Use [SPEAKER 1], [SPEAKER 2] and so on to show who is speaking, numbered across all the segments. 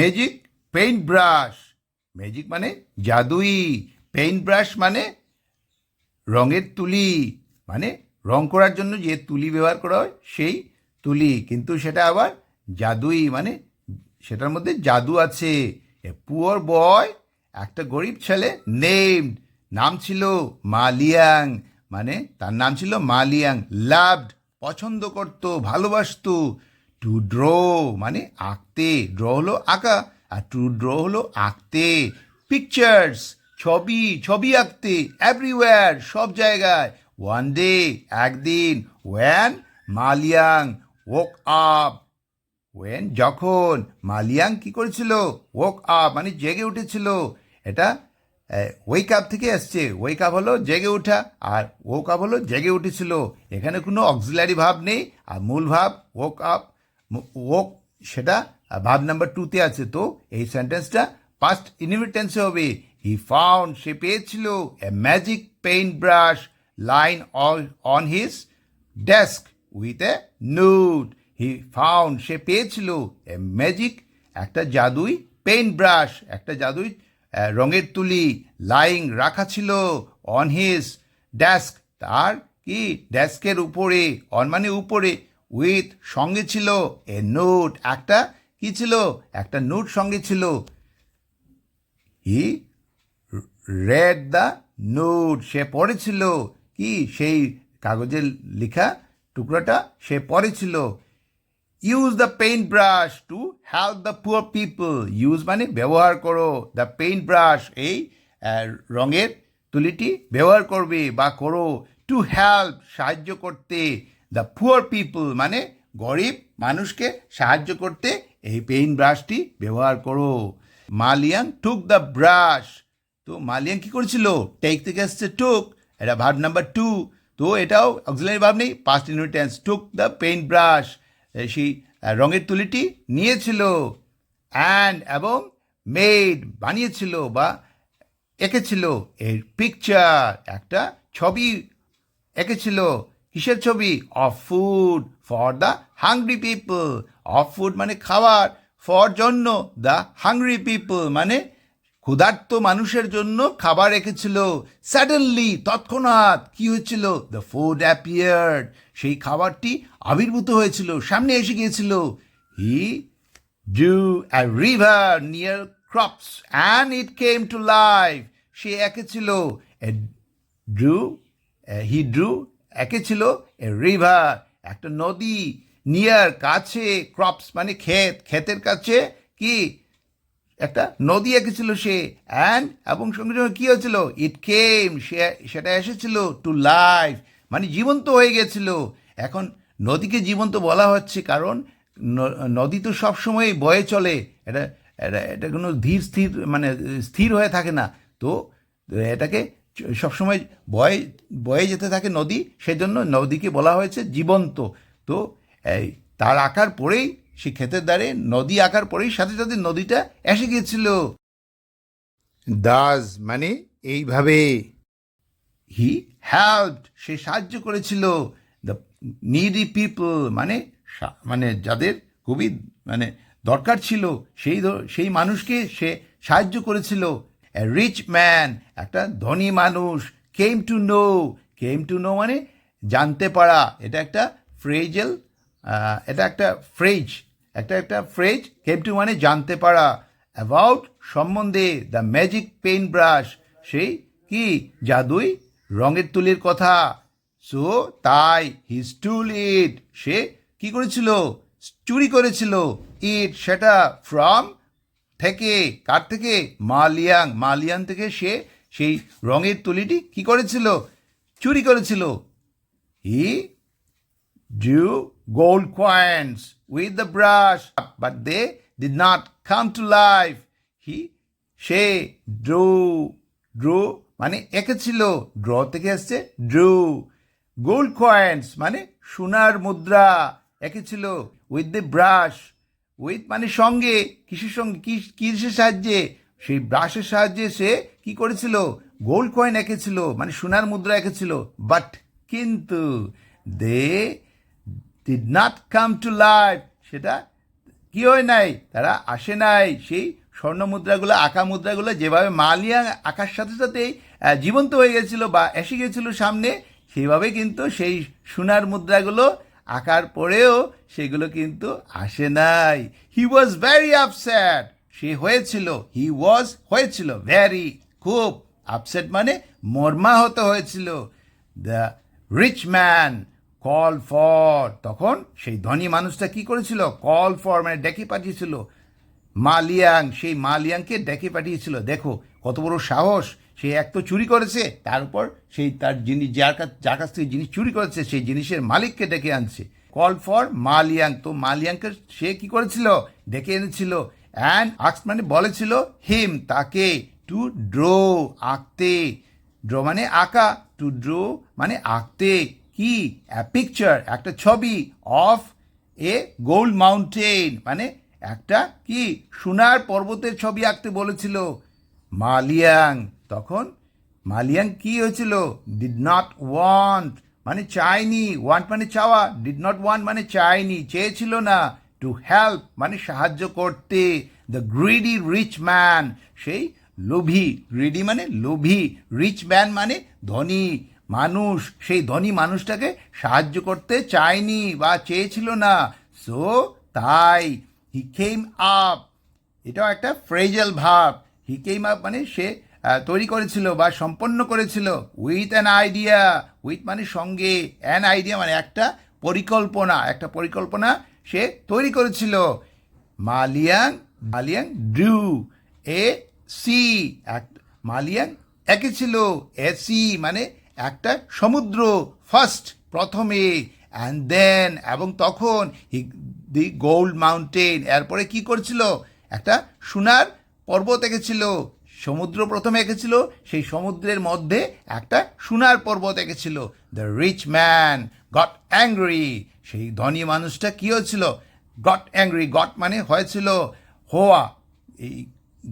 [SPEAKER 1] Magic paint brush magic মানে জাদুই। Paint brush মানে রঙের তুলি। মানে রং করার জন্য যে তুলি ব্যবহার করা হয়, সেই তুলি। কিন্তু সেটা আবার জাদুই। মানে সেটার মধ্যে জাদু আছে। পুয়ার বয়, একটা গরিব ছেলে নেমড নাম ছিল মালিয়াং মানে তার নাম ছিল মালিয়াং লাভড পছন্দ করত, ভালোবাসতো। টু ড্র মানে আঁকতে। ড্র হলো আঁকা, আর টু ড্র হলো আঁকতে। পিকচার্স ছবি ছবি আঁকতে এভরিওয়্যার সব জায়গায়। ওয়ান ডে একদিন one Maliang woke up when যখন, মালিয়াং কি করেছিল? ওক আপ মানে জেগে উঠেছিল। এটা ওয়েক আপ থেকে আসছে ওয়েক আপ হলো জেগে ওঠা, আর ওক আপ হলো জেগে উঠেছিল। এখানে কোনো অক্সিলারি ভাব নেই, আর মূল ভাব ওক আপ ওক সেটা ভাব নাম্বার টুতে আছে তো, এই সেন্টেন্সটা পাস্ট ইনভিটেন্সে হবে। হি ফাউন্ড সে পেয়েছিল a magic paint brush lying on his desk with a note he found সে পেয়েছিল এ ম্যাজিক একটা জাদুই পেইন্ট ব্রাশ একটা জাদুই রঙের তুলি লাইং রাখা ছিল অন হিজ ডেস্ক তার কি? ডেস্কের উপরে অন মানে উপরে। উইথ সঙ্গে ছিল এ নোট। একটা কি ছিল? একটা নোট সঙ্গে ছিল। He read the note. সে পড়েছিল কি? সেই কাগজের লেখা টুকরোটা সে পড়েছিল use the paint brush to help the poor people use মানে ব্যবহার করো। দ্য পেইন্ট ব্রাশ এই রঙের তুলিটি ব্যবহার করবে বা করো। টু হেল্প সাহায্য করতে। দ্য পুয়ার পিপল মানে গরিব মানুষকে সাহায্য করতে এই পেইন্ট ব্রাশটি ব্যবহার করো। মালিয়াং টুক দ্য ব্রাশ তো মালিয়াং কি করেছিল? টেক থেকে আসছে টুক এটা ভার্ব নাম্বার টু তো এটাও অক্সিলারি ভাব নেই past indefinite tense took the paint brush সেই রঙের তুলিটি নিয়েছিল। অ্যান্ড এবং মেড বানিয়েছিল বা এঁকেছিল। এর পিকচার একটা ছবি এঁকেছিল। কিসের ছবি? Of food for the hungry people of food মানে খাবার। ফর জন্য দ্য হাংরি পিপল মানে ক্ষুধার্ত মানুষের জন্য খাবার রেখেছিল। স্যাডেনলি তৎক্ষণাৎ কি হয়েছিল? দ্য ফুড অ্যাপিয়ার্ড সেই খাবারটি আবির্ভূত হয়েছিল। সামনে এসে গিয়েছিল। He drew a river near crops and it came to life. সে এঁকেছিল drew হি ড্রু এঁকেছিল এ রিভার একটা নদী নিয়ার কাছে ক্রপস মানে ক্ষেত, ক্ষেতের কাছে কি? একটা নদী এঁকেছিল সে অ্যান্ড এবং সঙ্গে সঙ্গে কী হয়েছিল? ইট কেম সে, সেটা এসেছিল টু লাইফ মানে জীবন্ত হয়ে গেছিল। এখন নদীকে জীবন্ত বলা হচ্ছে কারণ নদী তো সবসময় বয়ে চলে, এটা এটা এটা কোনো ধীর, স্থির মানে স্থির হয়ে থাকে না। তো এটাকে সবসময় বয়ে বয়ে যেতে থাকে নদী, সেজন্য নদীকে বলা হয়েছে জীবন্ত। তো এই তার আকার পরেই সে ক্ষেতের দ্বারে, নদী আকার পরেই সাথে সাথে নদীটা এসে গিয়েছিল। দাস মানে এইভাবে হি হেল্পড, সে সাহায্য করেছিল। দ্য নিডি পিপল মানে মানে যাদের খুবই মানে দরকার ছিল, সেই সেই মানুষকে সে সাহায্য করেছিল। রিচ ম্যান একটা ধনী মানুষ came to know came to know মানে জানতে পারা। এটা একটা ফ্রেজেল এটা একটা ফ্রেজ একটা একটা ফ্রেজ কেম টু মানে জানতে পারা। অ্যাবাউট সম্বন্ধে দ্য ম্যাজিক পেইন্ট ব্রাশ সেই কি? জাদুই রঙের তুলির কথা। সো তাই হি স্টুল ইট সে কি করেছিল? চুরি করেছিল। ইট সেটা ফ্রম থেকে কার থেকে? মালিয়াং মালিয়াং থেকে সে সেই রঙের তুলিটি কি করেছিল? চুরি করেছিল। He drew gold coins with the brush but they did not come to life He, সে ড্রু ড্রু মানে এঁকেছিল। ড্র থেকে আসছে ড্রু গোল্ড কয়েন্স মানে সোনার মুদ্রা এঁকেছিল উইথ দ্য ব্রাশ উইথ মানে সঙ্গে, কিসের সঙ্গে কিসের সাহায্যে? সেই ব্রাশের সাহায্যে সে কি করেছিল? গোল্ড কয়েন এঁকেছিল মানে সোনার মুদ্রা এঁকেছিল। বাট কিন্তু they did not come to life সেটা কি হয় নাই? তারা আসে নাই। সেই স্বর্ণ মুদ্রাগুলো, আঁকা মুদ্রাগুলো যেভাবে মালিয়া আঁকার সাথে সাথেই জীবন্ত হয়ে গেছিল বা এসে গেছিল সামনে, সেইভাবে কিন্তু সেই সোনার মুদ্রাগুলো আঁকার পরেও সেগুলো কিন্তু আসে নাই। হি ওয়াজ ভেরি আপসেট সে হয়েছিল। হি ওয়াজ হয়েছিল। ভেরি খুব। আপসেট মানে মর্মাহত হয়েছিল। The rich man call for তখন সেই ধনী মানুষটা কি করেছিল? কল ফর মানে ডেকে পাঠিয়েছিল। মালিয়াং সেই মালিয়াংকে ডেকে পাঠিয়েছিল। দেখো, কত বড় সাহস। সে এক তো চুরি করেছে, তার উপর সেই তার জিনিস যার কাছ যার কাছ থেকে জিনিস চুরি করেছে, সেই জিনিসের মালিককে ডেকে আনছে। Call for Maliang. তো মালিয়াংকে সে কি করেছিল? ডেকে এনেছিল। অ্যান্ড আক্স মানে বলেছিল, হিম, তাকে টু ড্র আঁকতে। ড্র মানে আঁকা, টু ড্র মানে আঁকতে। কি? পিকচার একটা ছবি অফ এ গোল্ড মাউন্টেন মানে একটা কি? সোনার পর্বতের ছবি আঁকতে বলেছিল। মালিয়াং। তখন মালিয়াং কি হয়েছিল? ডিড নট ওয়ান্ট মানে চায়নি। ওয়ান্ট মানে চাওয়া। ডিড নট ওয়ান্ট মানে চায়নি। চেয়েছিল না। টু হেল্প মানে সাহায্য করতে। দ্য গ্রিডি রিচ ম্যান সেই লোভী। গ্রিডি মানে লোভী। রিচ ম্যান মানে ধনী মানুষ। সেই ধনী মানুষটাকে সাহায্য করতে চায়নি বা চেয়েছিল না। সো তাই হি কেম আপ এটাও একটা ফ্রেজাল ভাব। হি কেম আপ মানে সে তৈরি করেছিল বা সম্পন্ন করেছিল উইথ অ্যান আইডিয়া উইথ মানে সঙ্গে অ্যান আইডিয়া মানে একটা পরিকল্পনা একটা পরিকল্পনা সে তৈরি করেছিল। মালিয়াং মালিয়াং ড্রু এ সি এক মালিয়াং একে ছিল এ সি মানে একটা সমুদ্র ফার্স্ট প্রথমে অ্যান্ড দেন এবং তখন দি গোল্ড মাউন্টেন এরপরে কি করছিল? একটা সোনার পর্বত এঁকেছিল। সমুদ্র প্রথমে এঁকেছিল, সেই সমুদ্রের মধ্যে একটা সোনার পর্বত এঁকেছিল। The rich man got angry সেই ধনী মানুষটা কী হয়েছিল? গট অ্যাংরি গট মানে হয়েছিল হোয়া এই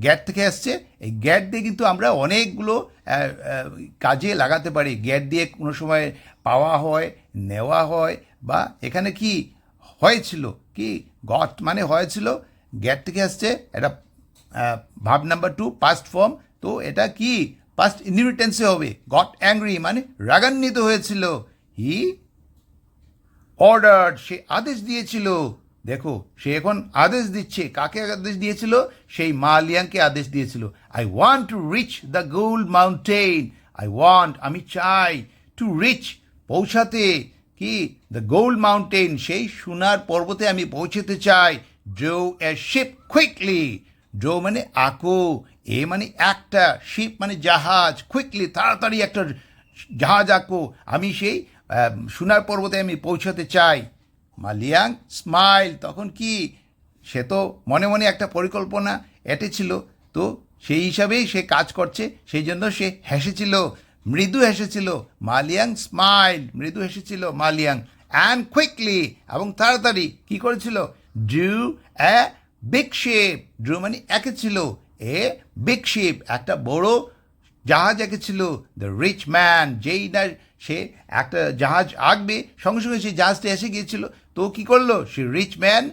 [SPEAKER 1] গ্যাট থেকে আসছে। এই গ্যাট দিয়ে কিন্তু আমরা অনেকগুলো কাজে লাগাতে পারি। গ্যাট দিয়ে কোনো সময় পাওয়া হয়, নেওয়া হয়, বা এখানে কি হয়েছিল? কি গট মানে হয়েছিল? গ্যাট থেকে আসছে এটা ভাব নাম্বার টু পাস্ট ফর্ম তো এটা কি? পাস্ট ইনভিটেন্সে হবে। গট অ্যাংরি মানে রাগান্বিত হয়েছিল। হি অর্ডার সে আদেশ দিয়েছিল। দেখো, সে এখন আদেশ দিচ্ছে। কাকে আদেশ দিয়েছিল? সেই মালিয়াংকে আদেশ দিয়েছিল। I want to reach the gold mountain I want আমি চাই টু রিচ পৌঁছাতে। কি? দ্য গোল্ড মাউন্টেন সেই সোনার পর্বতে আমি পৌঁছতে চাই। Draw a ship quickly draw মানে আঁকো, এ মানে একটা, শিপ মানে জাহাজ। কুইকলি তাড়াতাড়ি একটা জাহাজ আঁকো। আমি সেই সোনার পর্বতে আমি পৌঁছাতে চাই। মালিয়াং স্মাইল তখন কি? সে তো মনে মনে একটা পরিকল্পনা এঁটেছিল। তো সেই হিসাবেই সে কাজ করছে, সেই জন্য সে হেসেছিল। মৃদু হেসেছিল, মালিয়াং স্মাইল মৃদু হেসেছিল মালিয়াং। অ্যান্ড কুইকলি এবং তাড়াতাড়ি কি করেছিল? ডু অ্যা বিগ শেপ একে ছিল এ বিগ শেপ একটা বড় জাহাজ এঁকেছিল দ্য রিচ ম্যান যেই না সে একটা জাহাজ আঁকবে, সঙ্গে সঙ্গে সেই জাহাজটা এসে গিয়েছিল, তো কি করল? সে রিচ ম্যান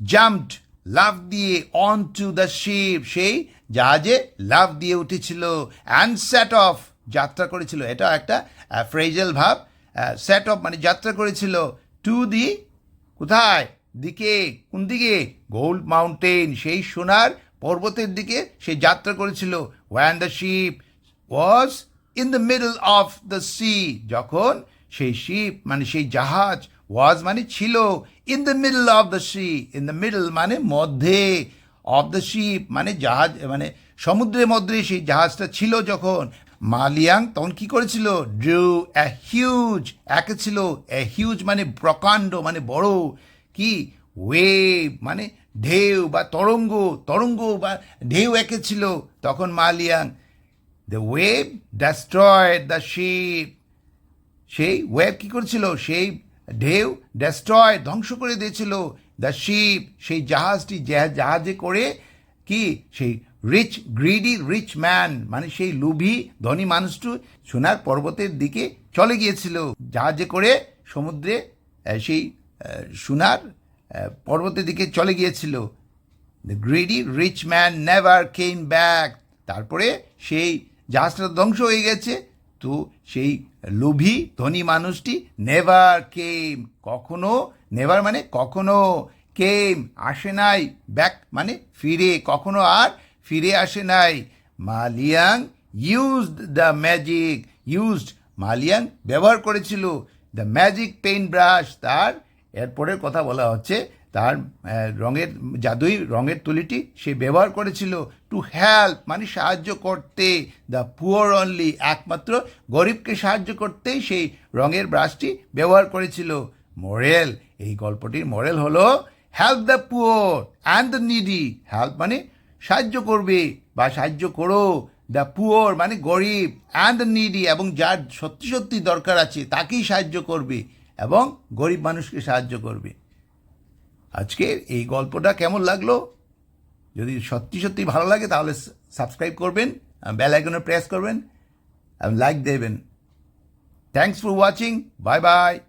[SPEAKER 1] জাম্পড লাভ দিয়ে অন টু দ্য শিপ সেই জাহাজে লাভ দিয়ে উঠেছিল অ্যান্ড সেট অফ যাত্রা করেছিল। এটা একটা ফ্রেজাল ভাব সেট অফ মানে যাত্রা করেছিল টু দি কোথায়? দিকে, কোন দিকে? গোল্ড মাউন্টেন সেই সোনার পর্বতের দিকে সে যাত্রা করেছিল। When the ship was in the middle of the sea যখন সেই শিপ মানে সেই জাহাজ ওয়াজ মানে ছিল in the middle of the sea in the middle মানে মধ্যে অফ দ্য শিপ মানে জাহাজ মানে সমুদ্রের মধ্যে সেই জাহাজটা ছিল যখন। মালিয়াং তখন কি করেছিল? ড্রু অ্যা হিউজ একে ছিল অ্যা হিউজ মানে প্রকাণ্ড মানে বড় কি? ওয়েভ মানে ঢেউ বা তরঙ্গ তরঙ্গ বা ঢেউ এঁকেছিল তখন Maliang the wave destroyed the ship সেই ওয়েব কি করেছিল? সেই ঢেউ ডেস্ট্রয় ধ্বংস করে দিয়েছিল দ্য শিপ সেই জাহাজটি জাহাজে করে কি? সেই রিচ গ্রিডি রিচ ম্যান মানে সেই লুভি, ধনী মানুষটি সোনার পর্বতের দিকে চলে গিয়েছিল। জাহাজে করে সমুদ্রে সেই সোনার পর্বতের দিকে চলে গিয়েছিল। The greedy rich man never came back তারপরে সেই জাহাজটা ধ্বংস হয়ে গেছে। তো সেই লোভী, ধনী মানুষটি নেভার কেম কখনো নেভার মানে কখনো কেম আসে নাই ব্যাক মানে ফিরে, কখনো আর ফিরে আসে নাই। Maliang used the magic used Maliang ব্যবহার করেছিল। দ্য ম্যাজিক পেইন ব্রাশ তার এরপরের কথা বলা হচ্ছে, তার রঙের, জাদুই রঙের তুলিটি সে ব্যবহার করেছিল টু হেল্প মানে সাহায্য করতে দ্য পুয়ার অনলি একমাত্র গরিবকে সাহায্য করতেই সেই রঙের ব্রাশটি ব্যবহার করেছিল। মোরেল, এই গল্পটির মোরেল হলো help the poor and the needy help মানে সাহায্য করবে বা সাহায্য করো। দ্য পুয়ার মানে গরিব অ্যান্ড নিডি এবং যার সত্যি সত্যি দরকার আছে তাকেই সাহায্য করবে। এবং গরিব মানুষকে সাহায্য করবে। আজকের এই গল্পটা কেমন লাগল? যদি সত্যি সত্যি ভালো লাগে, তাহলে সাবস্ক্রাইব করবেন বেল আইকনে প্রেস করবেন লাইক দেবেন। Thanks for watching bye bye